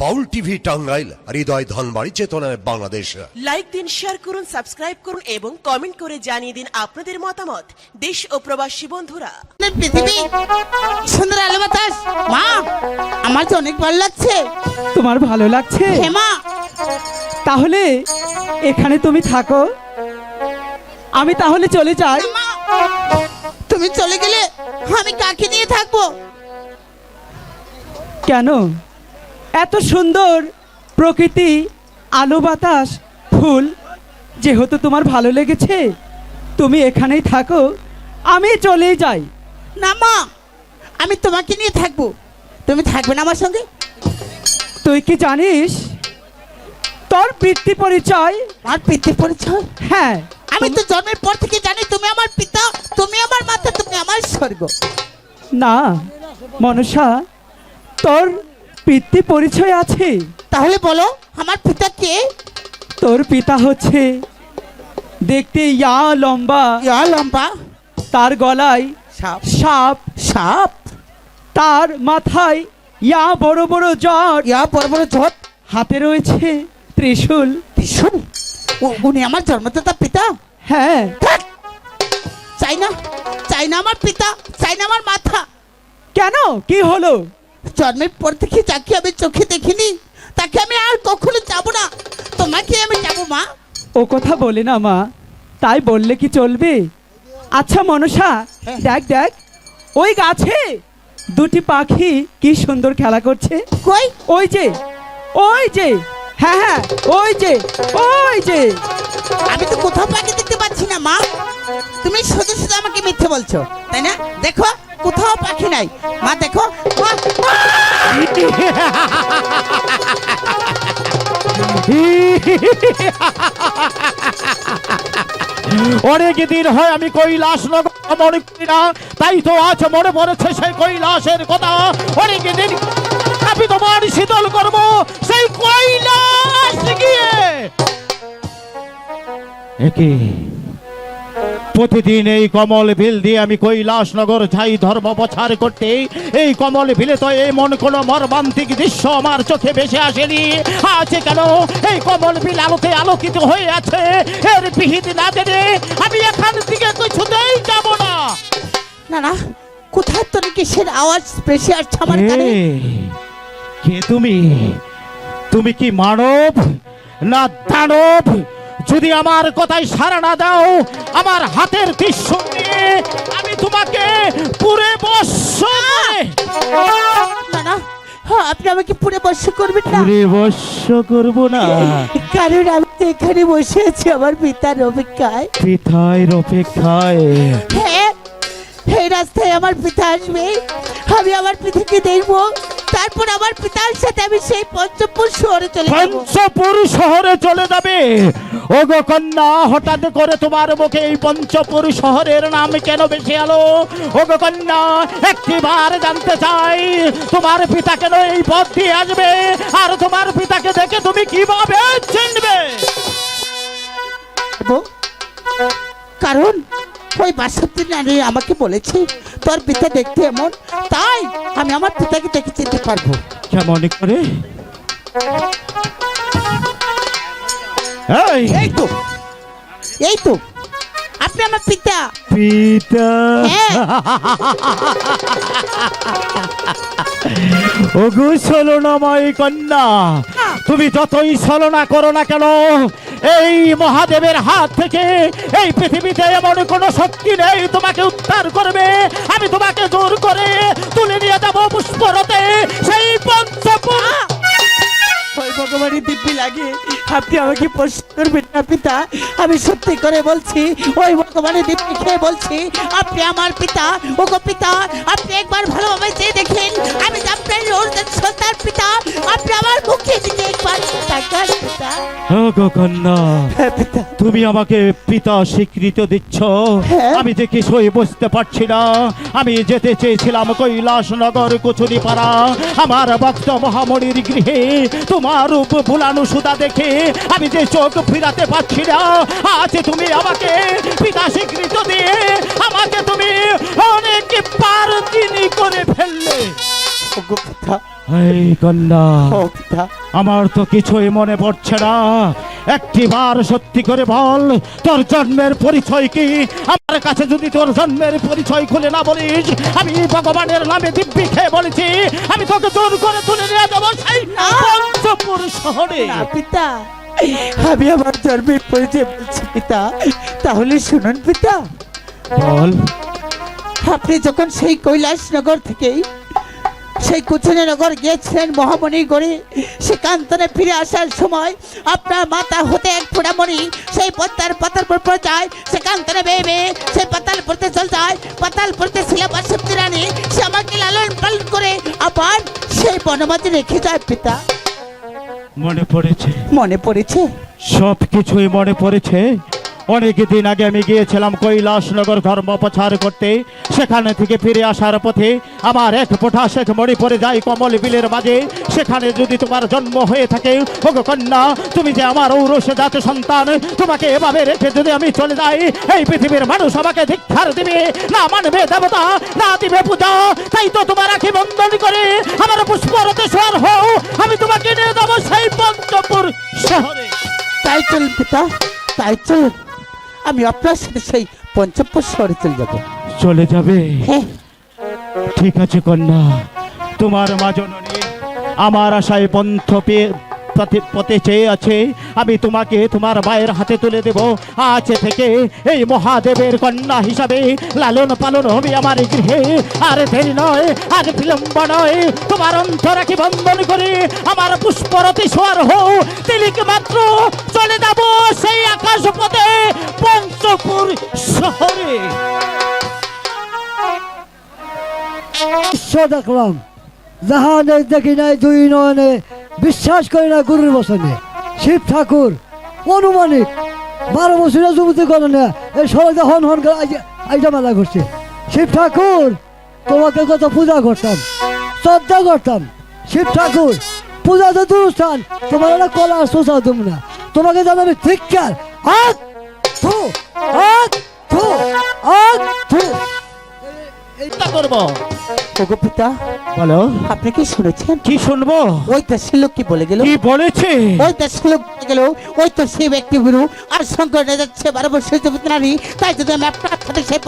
বাউল TV Tangail Hridoy Dhanbari চেতনায় Bangladesh. Like দিন share করুন সাবস্ক্রাইব করুন এবং কমেন্ট করে জানিয়ে দিন আপনাদের মতামত। দেশ ও প্রবাসী বন্ধুরা। পৃথিবী সুন্দর আলো বাতাস। মা আমার তো অনেক ভালো লাগছে। তোমার ভালো লাগছে? হেমা তাহলে এখানে তুমি থাকো। আমি তাহলে চলে যাই। মা তুমি চলে গেলে আমি কাকে নিয়ে থাকব? কেন? এত সুন্দর প্রকৃতি আলো বাতাস ফুল যেহেতু তোমার ভালো লেগেছে তুমি এখানেই থাকো আমি চলে যাই। না মা আমি তোমাকে নিয়ে থাকব। তুমি থাকবে না আমার সঙ্গে? তুই কি জানিস তোর বৃত্তি পরিচয়? আমার পিতৃ পরিচয়? হ্যাঁ। আমি তো জন্মের পর থেকে জানি তুমি আমার পিতা তুমি আমার মাতা তুমি আমার স্বর্গ। না মনসা তোর পিতৃ পরিচয় আছে। তাহলে বলো আমার পিতা কে? তোর পিতা হচ্ছে দেখতে ইয়া লম্বা। ইয়া লম্বা? তার গলায় সাপ। সাপ। সাপ? তার মাথায় ইয়া বড় বড় জট ইয়া বড় বড় ঝট হাতে রয়েছে ত্রিশূল। উ- উনি আমার জন্মদাতা পিতা? হ্যাঁ! চাই না চাই না আমার পিতা চাই না আমার মাথা। কেন? কি হলো? জন্মের পর থেকে যাকে আমি চোখে দেখিনি তাকে আমি আর কখনো যাব না। তোমাকে আমি যাব মা। ও কথা বলে না মা। তাই বললে কি চলবে? আচ্ছা মনসা হ্যাঁ। দেখ দেখ ওই গাছে দুটি পাখি কি সুন্দর খেলা করছে। কই? ওই যে ওই যে হ্যাঁ হ্যাঁ ওই যে ওই যে। আমি তো কোথাও পাখি দেখতে পাচ্ছি না, মা। তুমি শুধু শুধু আমাকে মিথ্যে বলছো, তাই না? দেখো, কোথাও পাখি নাই। মা, দেখো! অনেক দিন হয় আমি কৈলাস মনে করি না, তাই তো আজ মনে পড়েছে সেই কৈলাসের কথা। অনেক দিন আমি তোমার শীতল করব, সেই কৈলাস গিয়ে। একে? প্রতিদিন এই কমল বিল দিয়ে আমি কৈলাস নগর যাই ধর্ম প্রচার করতে এই কমল বিলে তো এই মন কোন মর্মান্তিক দৃশ্য আমার চোখে ভেসে আসেনি। আছে কেন এই কমল বিল আলোতে আলোকিত হয়ে আছে? এর বিহিত না জেনে আমি এখান থেকে কিছুতেই যাব না। না না কোথায় তোর কিসের আওয়াজ বেশি আসছে আমার কানে? কে তুমি? তুমি কি মানব না দানব? যদি আমার কথায় সাড়া না দাও আমার হাতের ত্রিশূল নিয়ে আমি তোমাকে পুরে বস্য না হ্যাঁ, আপনি আমাকে পুরে বর্ষ করবেন না। পুরে বস্য করব না। কারণ আমি তো এখানে বসে আছি আমার পিতার অপেক্ষায়। পিতায়ের অপেক্ষায়। হ্যাঁ এই রাস্তায় আমার পিতা আসবে আমি আমার পিতাকে দেখব। তারপর আমার পিতার সাথে আমি সেই পঞ্চপুর শহরে চলে যাব। পঞ্চপুর শহরে চলে যাবে। ওগো কন্যা হঠাৎ করে তোমার মুখে এই পঞ্চপুর শহরের নাম কেন বেশি আলো? ওগো কন্যা একটিবার জানতে চাই তোমার পিতা কেন এই পথ দিয়ে আসবে? আর তোমার পিতাকে দেখে তুমি কীভাবে চিনবে? কারণ ওই বাসন্তী নারী আমাকে বলেছে তোর পিতা দেখতে এমন তাই আমি আমার পিতাকে দেখে চিনতে পারব। কেমন করে? এই! এই তো এই তো। আপনি আমার পিতা। পিতা। হ্যাঁ। ওগো ছলনাময় কন্যা। তুমি যতই ছলনা করো না কেন? এই মহাদেবের হাত থেকে এই পৃথিবীতে এমন কোনো শক্তি নেই তোমাকে উদ্ধার করবে। আমি তোমাকে জোর করে তুলে নিয়ে যাব পুষ্পরতে সেই পঞ্চপুর ওই ভগবানের দিব্যি লাগে। আপনি আমাকে প্রশ্ন করবেন না পিতা। আমি সত্যি করে বলছি ওই ভগবানের দিব্যি খেয়ে বলছি আপনি আমার পিতা। ও গো পিতা আপনি একবার ভালোভাবে চেয়ে দেখেন। আমি আপনার সন্তান পিতা। আপনি আমার মুখে একবার তাকান পিতা। ওগো কন্যা হ্যাঁ পিতা। তুমি আমাকে পিতা স্বীকৃতি দিচ্ছ। হ্যাঁ। আমি যে কিছুই বুঝতে পারছি না। আমি যেতে চেয়েছিলাম কৈলাস নগর কুচুরি পাড়া আমার ভক্ত মহামণির গৃহে। তোমার রূপ ভুলানো সুদা দেখে আমি যে চোখ ফিরাতে পারছি না আজ তুমি আমাকে পিতা স্বীকৃত দিয়ে আমাকে তুমি অনেক পার চিনি করে ফেললে। আমার তো কিছুই মনে পড়ছে না। একটি বার সত্যি করে বল তোর জন্মের পরিচয় কি? আমার কাছে যদি তোর জন্মের পরিচয় খুলে না বলিস আমি ভগবানের নামে দিব্যি খেয়ে বলেছি। আমি তোকে জোর করে তুলে নিয়ে যাব সেই পঞ্চপুর শহরে। পিতা। আমি আমার জন্মের পরিচয় বলছি পিতা। তাহলে শুনুন পিতা। বল। আপনি যখন সেই কৈলাসনগর থেকে সেই কুচনগর গিয়েছিলেন মহামণি গড়ে সেখান্তনে ফিরে আসার সময় আপনার মাথা হতে এক ফোঁটা মণি সেই পদ্মার পাতার পর যায় সেখান্তনে বেয়ে বেয়ে সেই পাতাল পড়তে চল যায় পাতাল পড়তে ছিল বাসন্তী রানী সে আমাকে লালন পালন করে আবার সেই বনমাঝে রেখে যায় পিতা। মনে পড়েছে? মনে পড়েছে? সব কিছুই মনে পড়েছে? অনেক দিন আগে আমি গিয়েছিলাম কৈলাসনগর ধর্ম প্রচার করতে। সেখানে থেকে ফিরে আসার পথে আমার এক পোঠা শেখ মরি যায় কমল বিলের মাঝে। সেখানে যদি তোমার জন্ম হয়ে থাকে, ওগো কন্যা, তুমি যে আমার ঔরসে জাত সন্তান, তোমাকে এভাবে রেখে যদি আমি চলে যাই, এই পৃথিবীর মানুষ আমাকে ধিক্ষার দিবে। না মানবে দেবতা, না দিবে পূজা, তাই তো তোমার আখি বন্ধন করে আমার পুষ্পরতে স্বর হও। আমি তোমাকে নিয়ে যাব সেই পঞ্চপুর শহরে। তাই চল পিতা তাই চল আমি আপনার সাথে সেই পঞ্চপুর শহরে চলে যাব। চলে যাবে? হ্যাঁ। ঠিক আছে কন্যা। তোমার মা জননী আমার আশায় পন্থ পেয়ে পথে- চেয়ে আছে। আমি তোমাকে তোমার মায়ের হাতে তুলে দেব। আজ থেকে এই মহাদেবের কন্যা হিসাবে লালন পালন হবে আমার গৃহে। আর দেরি নয়, আর বিলম্ব নয়। তোমার অন্তরাকে বন্ধন করে আমার পুষ্পরতি সোয়ার হও। তিলিক মাত্র চলে যাব সেই আকাশ পথে পঞ্চপুর শহরে। দেখলাম। জাহানে দেখি নাই, দুই নয়নে বিশ্বাস করি না গুরুর বসনে শিব ঠাকুর, অনুমানিক, বারো বছরের যুবতী করে না এই সবাইকে হন হন আইজা মেলা করছে শিব ঠাকুর, তোমাকে কত পূজা করতাম, শ্রদ্ধা করতাম। শিব ঠাকুর, পূজা তো দূরস্থান, তোমার একটা কলা শোষা তুমি না। তোমাকে জানাবে ধিক্কার আক থু আক থু আক থু। চিন্তা করব। ওগো পিতা বলো। আপনি কি শুনেছেন? কি শুনব? ওই দেশের লোক কি বলে গেল? কি বলেছে? ওই দেশের লোক বলে গেল ওই তো সেই ব্যক্তি গুরু আর শঙ্কর যাচ্ছে নারী তাই যদি আমি আপনার সাথে সেই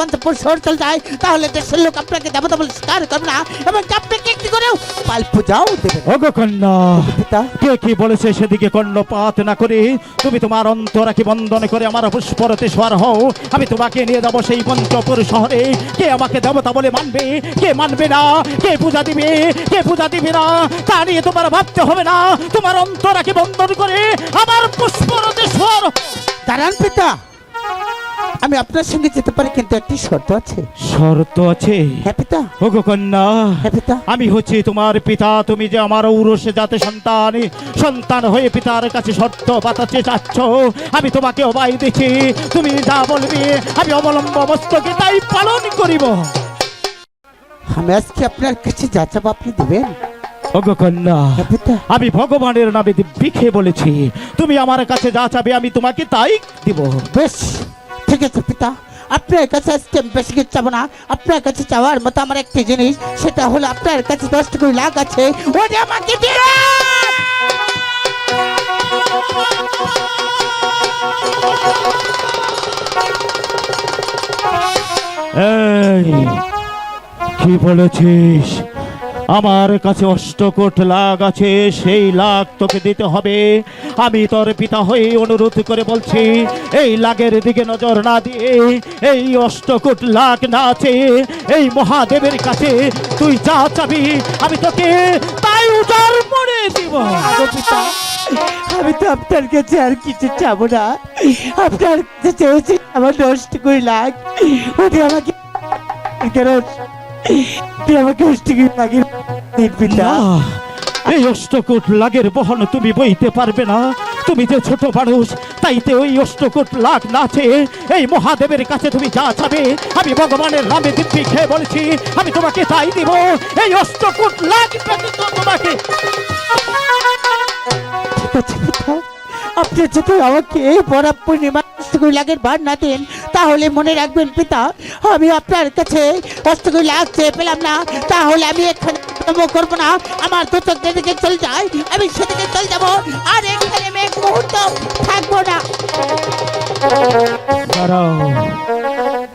শহর চলে যাই তাহলে দেশের লোক আপনাকে দেবতা বলে স্বীকার করবে না। এবং আপনাকে একটি করেও পাল পূজাও দেবে ওগো কন্যা পিতা কে কি বলেছে সেদিকে কর্ণপাত না করে? তুমি তোমার অন্তরাকে বন্ধন করে আমার পুষ্পরতে স্বর হও? আমি তোমাকে নিয়ে যাব সেই পঞ্চপুর শহরে। কে আমাকে দেবতা বলে মানবে? কে মানবে না? কে পূজা দিবে? কে পূজা দিবে না? তা নিয়ে তোমার ভাবতে হবে না। তোমার অন্তরাকে বন্ধন করে আমার পুষ্পরতে স্বর দাঁড়ান পিতা। আমি আপনার সঙ্গে যেতে পারি কিন্তু একটি শর্ত আছে। শর্ত আছে? হ্যাঁ পিতা। ওগো কন্যা। হ্যাঁ পিতা। আমি হচ্ছি তোমার পিতা। তুমি যে আমার ঔরসে যাতে সন্তান সন্তান হয়ে পিতার কাছে শর্ত পাতাতে চাচ্ছ আমি তোমাকে অবাই দিচ্ছি। তুমি যা বলবে আমি অবলম্ব মস্তকে তাই পালন করিব। আমি আজকে আপনার কাছে যা চাবো আপনি দেবেন ওগো কন্যা পিতা আমি ভগবানের নামে দিব্যি খেয়ে বলেছি তুমি আমার কাছে যা চাবে আমি তোমাকে তাই দিব বেশ ঠিক আছে পিতা আপনার কাছে আজকে আমি বেশি কিছু চাবো না আপনার কাছে চাওয়ার মতো আমার একটি জিনিস সেটা হলো আপনার কাছে দশ টাকা লাখ আছে ওটা আমাকে দিয়ে এই কি বলেছিস, আমার কাছে অষ্টকোট লাখ আছে, সেই লাখ তোকে দিতে হবে। আমি তোর পিতা হয়ে অনুরোধ করে বলছি, এই লাগের দিকে নজর না দিয়ে, এই অষ্টকোট লাখ না আছে, এই মহাদেবের কাছে তুই যা চাবি, আমি তোকে তাই উজাড় মরে দিব। আমি তো আপনার কাছে আর কিছু চাবো না। আপনার কাছে আমার টাকা লাখ ওটা আমাকে আপনি আমাকে দশ টাকা লাগে দিন পিতা এই অষ্টকোট লাগের বহন তুমি বইতে পারবে না। তুমি যে ছোট মানুষ তাইতে ওই অষ্টকোট লাখ নাচে এই মহাদেবের কাছে তুমি যা চাবে আমি ভগবানের নামে দিব্যি খেয়ে বলছি আমি তোমাকে তাই দিব। এই অষ্টকোট লাখ তোমাকে ঠিক আছে আপনি যদি আমাকে এই বরাব পূর্ণিমা অষ্টকই লাগের ভার না দেন তাহলে মনে রাখবেন পিতা আমি আপনার কাছে অষ্টকই লাগ চেয়ে পেলাম না তাহলে আমি এখানে করব না। আমার দু চোখ যেদিকে চলে যায় আমি সেদিকে চলে যাব আর এখানে আমি এক মুহূর্ত থাকব না।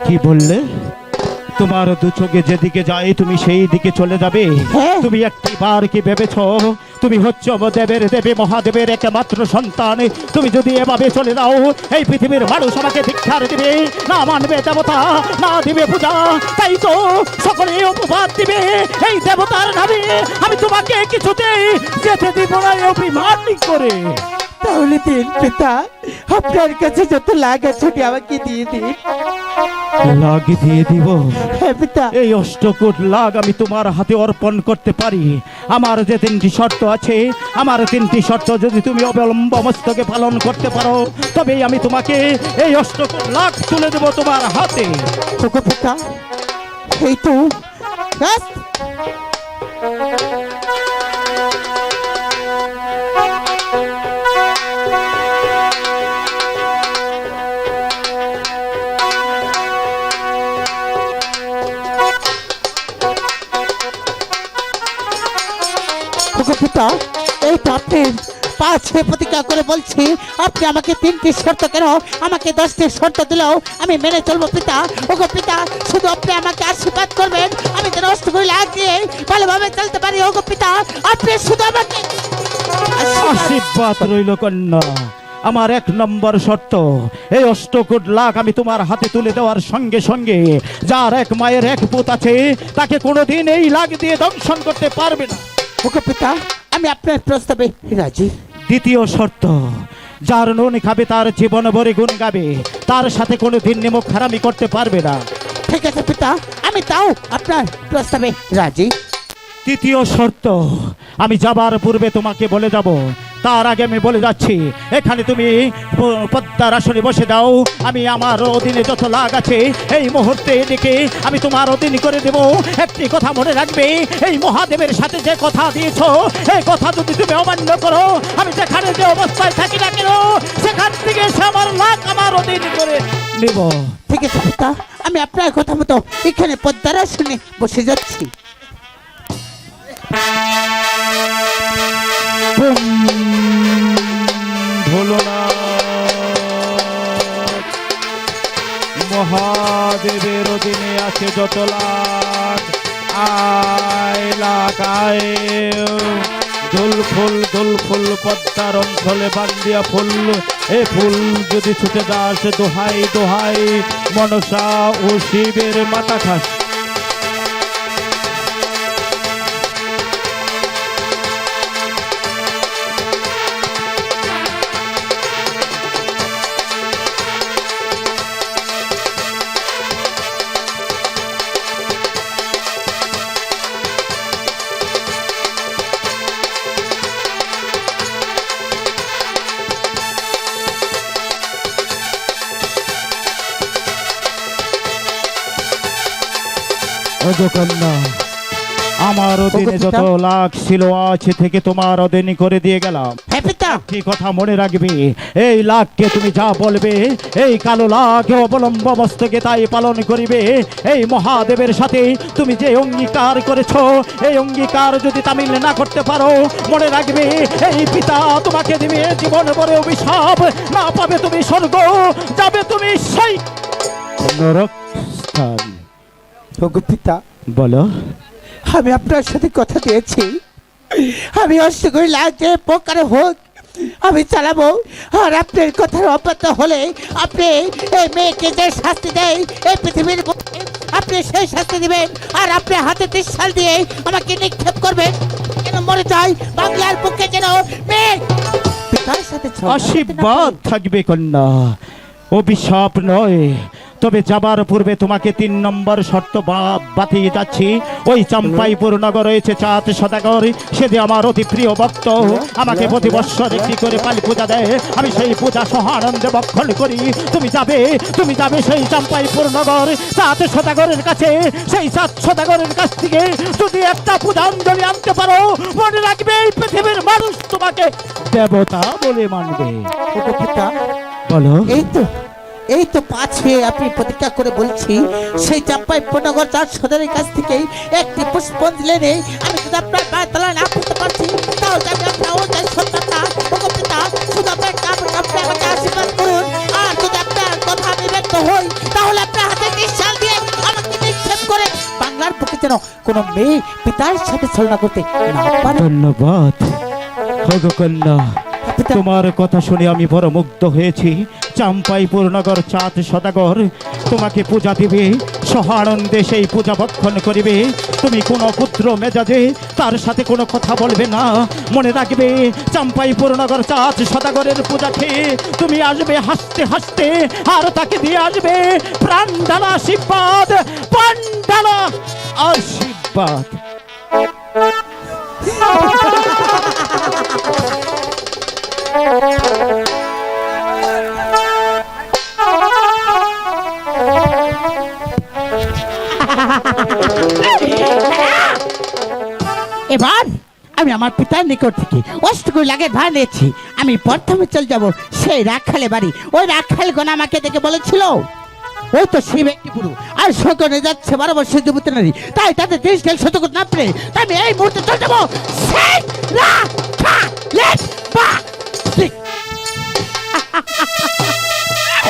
কি বললে? তোমার দু চোখে যেদিকে যায় তুমি সেই দিকে চলে যাবে। হ্যাঁ। তুমি একটি বার কি ভেবেছ তুমি হচ্ছ দেবের দেবী, মহাদেবের একমাত্র সন্তান। তুমি যদি এভাবে চলে যাও, এই পৃথিবীর মানুষ আমাকে ধিক্ষার দিবে, না মানবে দেবতা, না দিবে পূজা। তাই তো সকলে উপবাদ দিবে। এই দেবতার নামে আমি তোমাকে কিছুতেই যেতে দিব না অভিমান করে। তাহলে দিন পিতা, আপনার কাছে যত লাগে ছুটি আমাকে দিয়ে দিন। লাগ দিয়ে দিব। এই অষ্টকোট লাগ আমি তোমার হাতে অর্পণ করতে পারি। আমার যে তিনটি শর্ত আছে আমার তিনটি শর্ত যদি তুমি অবলম্ব মস্তকে পালন করতে পারো তবেই আমি তোমাকে এই অষ্টকোট লাগ তুলে দেবো তোমার হাতে। এই তো পিতা এই পাঁচ ছয় প্রতিজ্ঞা করে বলছি, আপনি আমাকে তিনটি শর্ত কেন, আমাকে দশটি শর্ত দিলেও আমি মেনে চলবো পিতা। ওগো পিতা শুধু আপনি আমাকে আশীর্বাদ করবেন, আমি ভালোভাবে চলতে পারি ওগো পিতা আপনি শুধু আমাকে আশীর্বাদ রইল কন্যা, আমার এক নম্বর শর্ত, এই অষ্টকোট লাখ আমি তোমার হাতে তুলে দেওয়ার সঙ্গে সঙ্গে, যার এক মায়ের এক পুত আছে, তাকে কোনোদিন এই লাগ দিয়ে দংশন করতে পারবে না। ওগো পিতা আমি আপনার প্রস্তাবে রাজি। দ্বিতীয় শর্ত যার নুন খাবে তার জীবন ভরে গুণ গাবে তার সাথে কোনো দিন নিমক হারামি করতে পারবে না। ঠিক আছে পিতা আমি তাও আপনার প্রস্তাবে রাজি। তৃতীয় শর্ত, আমি যাবার পূর্বে তোমাকে বলে যাব। তার আগে আমি বলে যাচ্ছি, এখানে তুমি পদ্মার আসনে বসে দাও। আমি আমার অধীনে যত লাগ আছে, এই মুহূর্তে এদিকে আমি তোমার অধীন করে দেব। একটি কথা মনে রাখবে, এই মহাদেবের সাথে যে কথা দিয়েছ, এই কথা যদি তুমি অমান্য করো, আমি যেখানে যে অবস্থায় থাকি না কেন, সেখান থেকে সে আমার লাগ আমার অধীন করে নেব। ঠিক আছে আমি আপনার কথা মতো এখানে পদ্মার শুনে বসে যাচ্ছি। মহাদেবের অধীনে আছে যত লাখ আয় লাখ আয়। ফুল, দোল ফুল, পদ্মার অঞ্চলে বান্দিয়া ফুল। এ ফুল যদি ছুটে যাস দোহাই দোহাই, মনসা ও শিবের মাথা খাস অজকন্যা আমার অধীনে যত লাখ ছিল আছে থেকে তোমার অধীনে করে দিয়ে গেলাম। কি কথা মনে রাখবে এই লাখকে তুমি যা বলবে এই কালো লাখ অবলম্ব মস্তকে তাই পালন করিবে এই মহাদেবের সাথে তুমি যে অঙ্গীকার করেছ এই অঙ্গীকার যদি তামিল না করতে পারো মনে রাখবে এই পিতা তোমাকে দিবে জীবন ভরে অভিশাপ না পাবে তুমি স্বর্গ যাবে তুমি সেই নরক স্থান ওগো পিতা বলো। আমি আপনার সাথে কথা দিয়েছি। আমি অষ্ট করে লাগছে প্রকারে হোক আমি চালাবো। আর আপনার কথার অব্যত হলে আপনি এই মেয়েকে যে শাস্তি দেয় এই পৃথিবীর আপনি সেই শাস্তি দিবেন। আর আপনি হাতে ত্রিশাল দিয়ে আমাকে নিক্ষেপ করবেন। যেন মরে যায় বাংলার বুকে যেন মেয়ে। পিতার সাথে আশীর্বাদ থাকবে কন্যা। অভিশাপ নয়। তবে যাবার পূর্বে তোমাকে তিন নম্বর শর্ত বাতিয়ে যাচ্ছি। ওই চাম্পাইপুর নগর রয়েছে চাঁদ সদাগর। সে যে আমার অতি প্রিয় ভক্ত আমাকে প্রতি বৎসর একটি করে কালী পূজা দেয়? আমি সেই পূজা সহ আনন্দে বক্ষণ করি। তুমি যাবে তুমি যাবে সেই চাম্পাইপুর নগর। চাঁদ সদাগরের কাছে সেই চাঁদ সদাগরের কাছ থেকে যদি একটা পূজাঞ্জলি আনতে পারো মনে রাখবে এই পৃথিবীর মানুষ তোমাকে দেবতা বলে মানবে। বলো। এই তো। এই তো হয়ে আপনি প্রতিজ্ঞা করে বলছি সেই চাপ্পাই পনগর চার সদরের কাছ থেকে একটি পুষ্পঞ্জলি নেই আমি যদি আপনার পায়ে তলায় না পড়তে পারছি। তাহলে আমি আপনার ও যাই সন্তানটা ওকে পিতা শুধু আপনার কাপড় কাপড়ে আমাকে আশীর্বাদ করুন। আর যদি আপনার কথা আমি ব্যক্ত হই তাহলে আপনার হাতে নিঃশ্বাস দিয়ে আমাকে নিক্ষেপ করে বাংলার বুকে যেন কোনো মেয়ে পিতার সাথে ছলনা করতে না পারে। ধন্যবাদ। ওগো কন্যা তোমার কথা শুনে আমি বড় মুগ্ধ হয়েছি। চাম্পাই পূর্ণগর চাঁদ সদাগর। তোমাকে পূজা দিবে, সহানন্দে সেই পূজা ভক্ষণ করিবে। তুমি কোনো পুত্র মেজাজে তার সাথে কোনো কথা বলবে না। মনে রাখবে, চাম্পাই পূর্ণগর চাঁদ সদাগরের পূজা খেয়ে তুমি আসবে হাসতে হাসতে, আর তাকে দিয়ে আসবে প্রাণ ঢালা আশীর্বাদ। প্রাণ ঢালা এবার আমি আমার পিতার নিকট থেকে অষ্টকুই লাগে ধার নিয়েছি। আমি প্রথমে চলে যাব সেই রাখালে বাড়ি। ওই রাখাল গোনা আমাকে দেখে বলেছিল, ওই তো সেই ব্যক্তি গুরু, আর সকলে যাচ্ছে বারো বছর যুবতী নারী। তাই তাদের দেশ খেল শত না পেরে তাই আমি এই মুহূর্তে চলে যাব সেই রাখাল